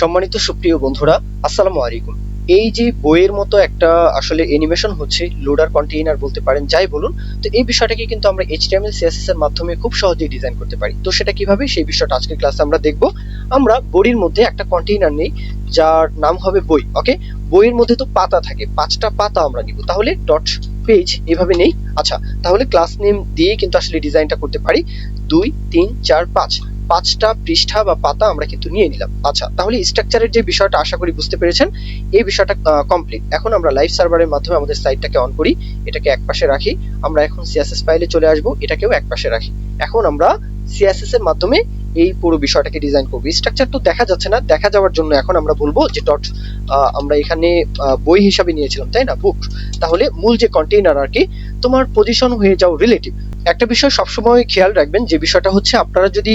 সম্মানিত সুপ্রিয় বন্ধুরা, আসসালামু আলাইকুম। এই যে বইয়ের মতো একটা আসলে অ্যানিমেশন হচ্ছে লোডার কন্টেইনার বলতে পারেন, যাই বলুন, তো এই বিষয়টাকে কিন্তু আমরা এইচটিএমএল সিএসএস এর মাধ্যমে খুব সহজেই ডিজাইন করতে পারি। তো সেটা কীভাবে? সেই বিষয়টা আজকের ক্লাসে আমরা দেখব। আমরা বডির মধ্যে একটা কন্টেইনার নেই, যার নাম হবে বই ওকে বইয়ের মধ্যে তো পাতা থাকে, পাঁচটা পাতা আমরা নিব। তাহলে ডট পেজ এভাবে নেই। আচ্ছা তাহলে ক্লাস নেম দিয়ে কিন্তু আসলে ডিজাইনটা করতে পারি। দুই, তিন, চার, পাঁচ। পাঁচটা পৃষ্ঠা বা পাতা আমরা কিন্তু নিয়ে নিলাম। আচ্ছা তাহলে স্ট্রাকচারের যে বিষয়টা আশা করি বুঝতে পেরেছেন, এই বিষয়টা কমপ্লিট এখন আমরা লাইভ সার্ভারের মাধ্যমে আমাদের সাইটটাকে অন করি, এটাকে একপাশে রাখি। আমরা এখন সিএসএস ফাইলে চলে আসব, এটাকেও একপাশে রাখি। এখন আমরা সিএসএস এর মাধ্যমে এই পুরো বিষয়টাকে ডিজাইন করব। স্ট্রাকচার তো দেখা যাচ্ছে না, দেখা যাওয়ার জন্য এখন আমরা বলব যে ডট আমরা এখানে বই হিসাবে নিয়েছিলাম, তাই না? বুক তাহলে মূল যে কন্টেইনার আর কি, তোমার পজিশন হয়ে যাও রিলেটিভ একটা বিষয় সবসময় খেয়াল রাখবেন যে বিষয়টা হচ্ছে আপনারা যদি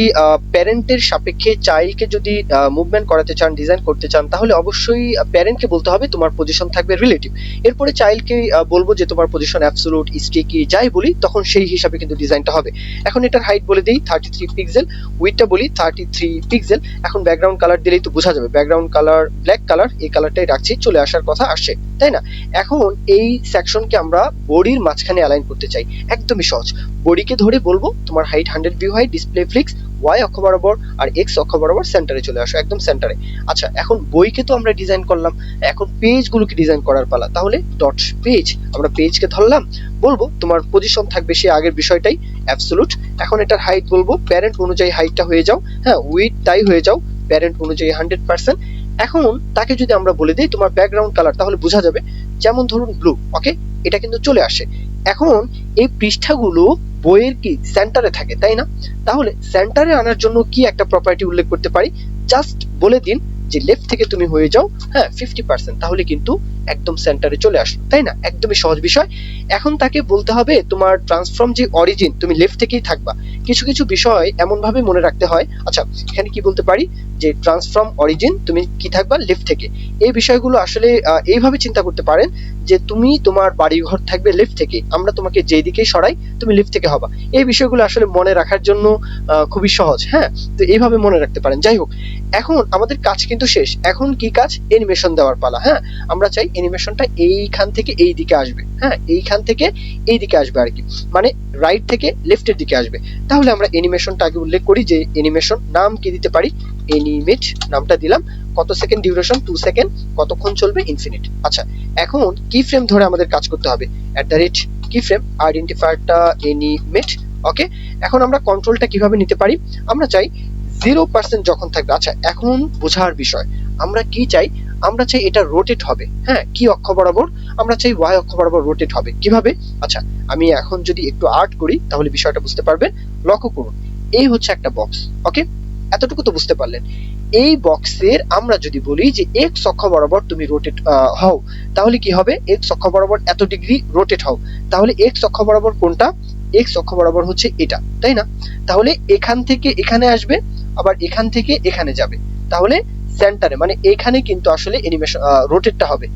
প্যারেন্টের সাপেক্ষে চাইল্ডকে যদি মুভমেন্ট করাতে চান ডিজাইন করতে চান, তাহলে অবশ্যই প্যারেন্টকে বলতে হবে তোমার পজিশন থাকবে রিলেটিভ এরপরে চাইল্ডকে বলব যে তোমার পজিশন অ্যাবসোলুট স্টিকি যাই বলি, তখন সেই হিসাবে কিন্তু ডিজাইনটা হবে। এখন এটার হাইট বলে দিই থার্টি থ্রি পিক্সেল উইথটা বলি থার্টি থ্রি পিক্সেল এখন ব্যাকগ্রাউন্ড কালার দিলেই তো বোঝা যাবে। ব্যাকগ্রাউন্ড কালার ব্ল্যাক কালার এই কালারটাই রাখছি, চলে আসার কথা আসছে। তাই না? এখন এই সেকশনকে আমরা বডির মাঝখানে অ্যালাইন করতে চাই। একদমই সহজ। বডিকে ধরে বলব, তোমার height hundred view height display flex Y অক্ষ বরাবর আর এক্স অক্ষ বরাবর সেন্টারে চলে আসো, একদম সেন্টারে আচ্ছা এখন বইকে তো আমরা ডিজাইন করলাম। এখন পেজগুলোকে ডিজাইন করার পালা। তাহলে ডট পেজ আমরা পেজকে ধরলাম। বলব, তোমার পজিশন থাকবে সে আগের বিষয়টাই। অ্যাবসোলুট এখন এটার হাইট বলব। প্যারেন্ট অনুযায়ী হাইটটা হয়ে যাও। হ্যাঁ উইথ তাই হয়ে যাও। প্যারেন্ট অনুযায়ী হান্ড্রেড পার্সেন্ট এখন তাকে যদি আমরা বলে দিই তোমার ব্যাকগ্রাউন্ড কালার তাহলে বোঝা যাবে যেমন ধরুন ব্লু ওকে এটা কিন্তু চলে আসে। এখন এই পৃষ্ঠাগুলো বইয়ের কি সেন্টারে থাকে, তাই না? তাহলে সেন্টারে আনার জন্য কি একটা প্রপার্টি উল্লেখ করতে পারি? জাস্ট বলে দিন যে লেফট থেকে তুমি হয়ে যাও হ্যাঁ ফিফটি পার্সেন্ট তাহলে কিন্তু একদম সেন্টারে চলে আসলো, তাই না? একদমই সহজ বিষয়। এখন তাকে বলতে হবে, তোমার ট্রান্সফর্ম যে অরিজিন তুমি লেফট থেকেই থাকবা। কিছু কিছু বিষয় এমন ভাবে মনে রাখতে হয়। আচ্ছা এখানে কি বলতে পারি? যে ট্রান্সফর্ম অরিজিন তুমি কি থাকবা? লেফট থেকে। এই বিষয়গুলো আসলে এইভাবে চিন্তা করতে পারেন যে তুমি তোমার বাড়ি ঘর থাকবে লেফট থেকে। আমরা তোমাকে যেই দিকেই সরাই, তুমি লেফট থেকে হবা। এই বিষয়গুলো আসলে মনে রাখার জন্য খুবই সহজ হ্যাঁ? তো এইভাবে মনে রাখতে পারেন। যাই হোক, এখন আমাদের কাজ কিন্তু শেষ। এখন কি কাজ? অ্যানিমেশন দেওয়ার পালা হ্যাঁ? আমরা চাই অ্যানিমেশনটা এইখান থেকে এই দিকে আসবে হ্যাঁ? এইখান থেকে এই দিকে আসবে আর কি। মানে রাইট থেকে লেফটের দিকে আসবে। তাহলে আমরা অ্যানিমেশনটা আগে উল্লেখ করি যে অ্যানিমেশন নাম কি দিতে পারি? অ্যানিমেট নামটা দিলাম। কত সেকেন্ড ডিউরেশন টু সেকেন্ড কতক্ষণ চলবে? ইনফিনিট আচ্ছা এখন কি ফ্রেম ধরে আমাদের কাজ করতে হবে। অ্যাট দ্য রেট কি ফ্রেম আইডেন্টিফায়ারটা এনিমেট ওকে এখন আমরা কন্ট্রোলটা কীভাবে নিতে পারি? আমরা চাই জিরো পার্সেন্ট যখন থাকবে। আচ্ছা এখন বোঝার বিষয়। আমরা কি চাই? আমরা চাই এটা রোটেট হবে। হ্যাঁ কি অক্ষ বরাবর? আমরা চাই ওয়াই অক্ষ বরাবর রোটেট হবে। কীভাবে? আচ্ছা আমি এখন যদি একটু আর্ট করি, তাহলে বিষয়টা বুঝতে পারবেন। লক্ষ্য করুন, এই হচ্ছে একটা বক্স ওকে এতটুকু তো বুঝতে পারলেন। এই বক্সের আমরা যদি বলি যে এক্স অক্ষ বরাবর তুমি রোটেট হও, তাহলে কি হবে? এক্স অক্ষ বরাবর এত ডিগ্রি রোটেট হও। তাহলে এক্স অক্ষ বরাবর কোনটা? এক্স অক্ষ বরাবর হচ্ছে এটা, তাই না? তাহলে এখান থেকে এখানে আসবে, আবার এখান থেকে এখানে যাবে। তাহলে সেন্টারে মানে এখানে কিন্তু আসলে অ্যানিমেশন রোটেটটা হবে।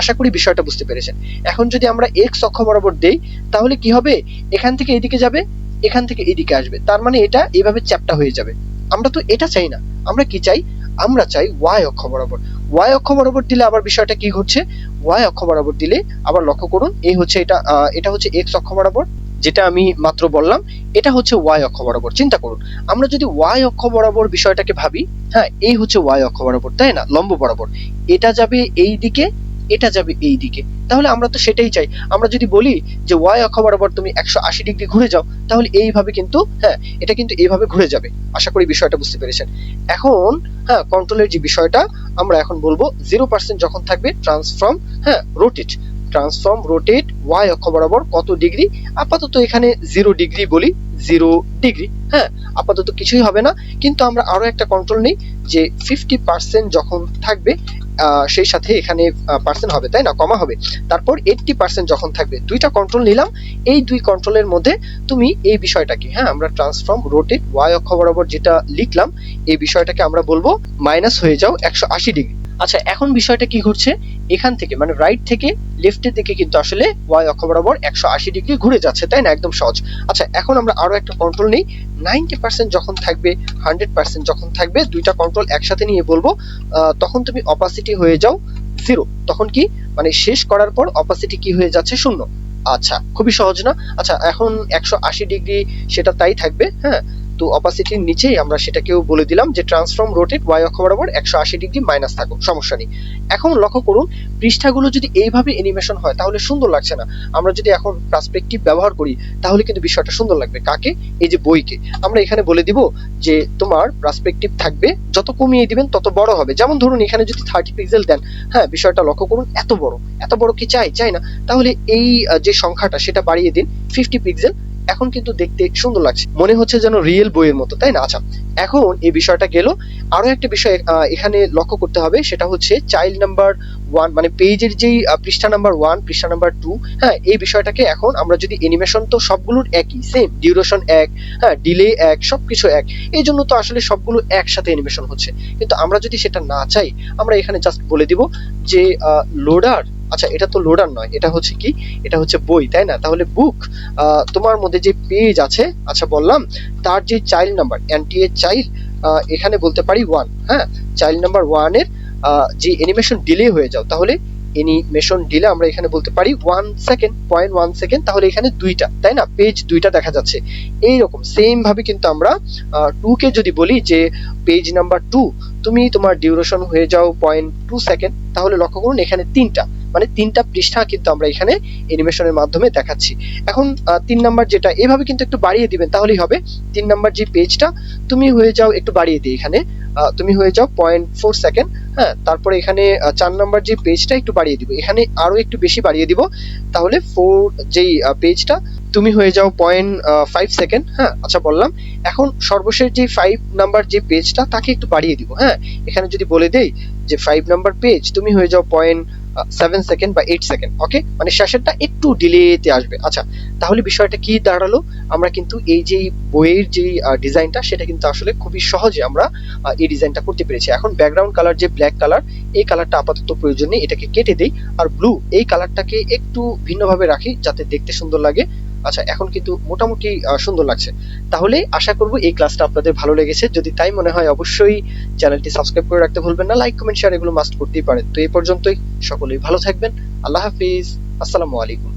আশা করি বিষয়টা বুঝতে পেরেছেন। এখন যদি আমরা এক্স অক্ষ বরাবর দেই, তাহলে কি হবে? এখান থেকে এদিকে যাবে, এখান থেকে এদিকে আসবে। তার মানে এটা এইভাবে চ্যাপটা হয়ে যাবে। আমরা তো এটা চাই না। আমরা কি চাই? আমরা চাই ওয়াই অক্ষ বরাবর। ওয়াই অক্ষ বরাবর দিলে আবার বিষয়টা কি ঘটছে? ওয়াই অক্ষ বরাবর দিলে আবার লক্ষ্য করুন, এই হচ্ছে এটা এটা হচ্ছে এক্স অক্ষ বরাবর। যেটা আমি মাত্র বললাম, এটা হচ্ছে ওয়াই অক্ষ বরাবর। চিন্তা করুন, আমরা যদি ওয়াই অক্ষ বরাবর বিষয়টাকে ভাবি হ্যাঁ এই হচ্ছে ওয়াই অক্ষ বরাবর, তাই না? লম্ব বরাবর। এটা যাবে এই দিকে, এটা যাবে এই দিকে। তাহলে আমরা তো সেটাই চাই। আমরা যদি বলি যে ওয়াই অক্ষ বরাবর তুমি একশো আশি ডিগ্রি ঘুরে যাও, তাহলে এইভাবে কিন্তু হ্যাঁ এটা কিন্তু এইভাবে ঘুরে যাবে। আশা করি বিষয়টা বুঝতে পেরেছেন। এখন হ্যাঁ কন্ট্রোলের যে বিষয়টা, আমরা এখন বলব জিরো পার্সেন্ট যখন থাকবে ট্রান্সফর্ম হ্যাঁ রোটেট ট্রান্সফর্ম রোটেট ওয়াই অক্ষ বরাবর কত ডিগ্রি আপাতত এখানে জিরো ডিগ্রি বলি জিরো ডিগ্রি হ্যাঁ? আপাতত কিছুই হবে না। কিন্তু আমরা আরও একটা কন্ট্রোল নিই যে ফিফটি পার্সেন্ট যখন থাকবে সেই সাথে এখানে পার্সেন্ট হবে, তাই না? কমা হবে। তারপর এইটটি পার্সেন্ট যখন থাকবে, দুইটা কন্ট্রোল নিলাম। এই দুই কন্ট্রোলের মধ্যে তুমি এই বিষয়টাকে হ্যাঁ? আমরা ট্রান্সফর্ম রোটেট ওয়াই অক্ষ বরাবর যেটা লিখলাম, এই বিষয়টাকে আমরা বলব মাইনাস হয়ে যাও একশো আশি ডিগ্রি আচ্ছা এখন বিষয়টা কি ঘটছে এখান থেকে মানে রাইট থেকে লেফটের দিকে কিন্তু আসলে ওয়াই অক্ষ বরাবর একশো আশি ডিগ্রি ঘুরে যাচ্ছে, তাই না? একদম সহজ। আচ্ছা এখন আমরা আরও একটা কন্ট্রোল নেই। নাইনটি পার্সেন্ট যখন থাকবে হান্ড্রেড পার্সেন্ট যখন থাকবে, দুইটা কন্ট্রোল একসাথে নিয়ে বলব তখন তুমি অপাসিটি হয়ে যাও জিরো তখন কি? মানে শেষ করার পর অপাসিটি কি হয়ে যাচ্ছে? শূন্য। আচ্ছা খুবই সহজ না? আচ্ছা এখন একশো আশি ডিগ্রি সেটা তাই থাকবে হ্যাঁ? তো অপাসিটির নিচেই আমরা সেটাকেও বলে দিলাম যে ট্রান্সফর্ম রোটেট ওয়াই অক্ষ বরাবর একশো আশি ডিগ্রি মাইনাস থাকুক, সমস্যা নেই। এখন লক্ষ্য করুন, পৃষ্ঠাগুলো যদি এইভাবে অ্যানিমেশন হয়, তাহলে সুন্দর লাগছে না। আমরা যদি এখন পার্সপেক্টিভ ব্যবহার করি, তাহলে কিন্তু বিষয়টা সুন্দর লাগবে। কাকে? এই যে বইকে। আমরা এখানে বলে দিব যে তোমার পার্সপেক্টিভ থাকবে, যত কমিয়ে দিবেন তত বড় হবে। যেমন ধরুন, এখানে যদি থার্টি পিক্সেল দেন হ্যাঁ বিষয়টা লক্ষ্য করুন, এত বড়। এত বড় কি চাই? চাই না। তাহলে এই যে সংখ্যাটা, সেটা বাড়িয়ে দিন ফিফটি পিক্সেল এখন কিন্তু দেখতে সুন্দর লাগছে। মনে হচ্ছে যেন রিয়েল বইয়ের মতো, তাই না? আচ্ছা এখন এই বিষয়টা গেল। আরও একটা বিষয় এখানে লক্ষ্য করতে হবে, সেটা হচ্ছে চাইল্ড নাম্বার ওয়ান মানে পেজের যেই পৃষ্ঠা নাম্বার ওয়ান পৃষ্ঠা নাম্বার টু হ্যাঁ এই বিষয়টাকে এখন আমরা যদি অ্যানিমেশন তো সবগুলোর একই সেম ডিউরেশন এক হ্যাঁ ডিলে এক, সবকিছু এক, এই জন্য তো আসলে সবগুলো একসাথে অ্যানিমেশন হচ্ছে। কিন্তু আমরা যদি সেটা না চাই, আমরা এখানে জাস্ট বলে দিব যে লোডার আচ্ছা এটা তো লোডার নয়, এটা হচ্ছে কি? এটা হচ্ছে বই, তাই না? তাহলে বুক তোমার মধ্যে যে পেজ আছে আচ্ছা বললাম, তার যে চাইল্ড নাম্বার অ্যান্টি এর চাইল্ড এখানে বলতে পারি ওয়ান হ্যাঁ? চাইল্ড নাম্বার ওয়ানের যে অ্যানিমেশন ডিলে হয়ে যাও, তাহলে অ্যানিমেশন ডিলে আমরা এখানে বলতে পারি one second point one second তাহলে এখানে দুইটা, তাই না? পেজ দুইটা দেখা যাচ্ছে। এইরকম সেম ভাবে কিন্তু আমরা টু কে যদি বলি যে পেজ নাম্বার টু তুমি তোমার ডিউরেশন হয়ে যাও পয়েন্ট টু সেকেন্ড তাহলে লক্ষ্য করুন এখানে তিনটা। মানে তিনটা পৃষ্ঠা কিন্তু আমরা এখানে অ্যানিমেশনের মাধ্যমে দেখাচ্ছি। এখন তিন নাম্বার যেটা, এভাবে কিন্তু একটু বাড়িয়ে দিবেন, তাহলেই হবে। তিন নাম্বার যে পেজটা তুমি হয়ে যাও একটু বাড়িয়ে দিই এখানে। তুমি হয়ে যাও পয়েন্ট ফোর সেকেন্ড হ্যাঁ? তারপরে এখানে চার নাম্বার যে পেজটা একটু বাড়িয়ে দিব। এখানে আরও একটু বেশি বাড়িয়ে দিব। তাহলে ফোর যেই পেজটা তুমি হয়ে যাও পয়েন্ট ফাইভ সেকেন্ড হ্যাঁ? আচ্ছা বললাম। এখন সর্বশেষ যে ফাইভ নাম্বার যে পেজটা তাকে একটু বাড়িয়ে দিব হ্যাঁ? এখানে যদি বলে দেই যে ফাইভ নাম্বার পেজ তুমি হয়ে যাও পয়েন্ট সেভেন সেকেন্ড বা এইট সেকেন্ড ওকে মানে শেষেরটা একটু ডিলেতে আসবে। আচ্ছা তাহলে বিষয়টা কি দাঁড়াল? আমরা কিন্তু এই যে বইয়ের যে ডিজাইনটা সেটা কিন্তু আসলে খুবই সহজে আমরা এই ডিজাইনটা করতে পেরেছি। এখন ব্যাকগ্রাউন্ড কালার যে ব্ল্যাক কালার এই কালারটা আপাতত প্রয়োজন নেই, এটাকে কেটে দেই। আর ব্লু এই কালারটাকে একটু ভিন্নভাবে রাখি, যাতে দেখতে সুন্দর লাগে। আচ্ছা এখন কিন্তু মোটামুটি সুন্দর লাগছে। তাহলে আশা করব এই ক্লাসটা আপনাদের ভালো লেগেছে। যদি তাই মনে হয়, অবশ্যই চ্যানেলটি সাবস্ক্রাইব করে রাখতে ভুলবেন না। লাইক কমেন্ট শেয়ার এগুলো মাস্ট করতেই পারেন। তো এই পর্যন্তই। সকলেই ভালো থাকবেন। আল্লাহ হাফিজ। আসসালামু আলাইকুম।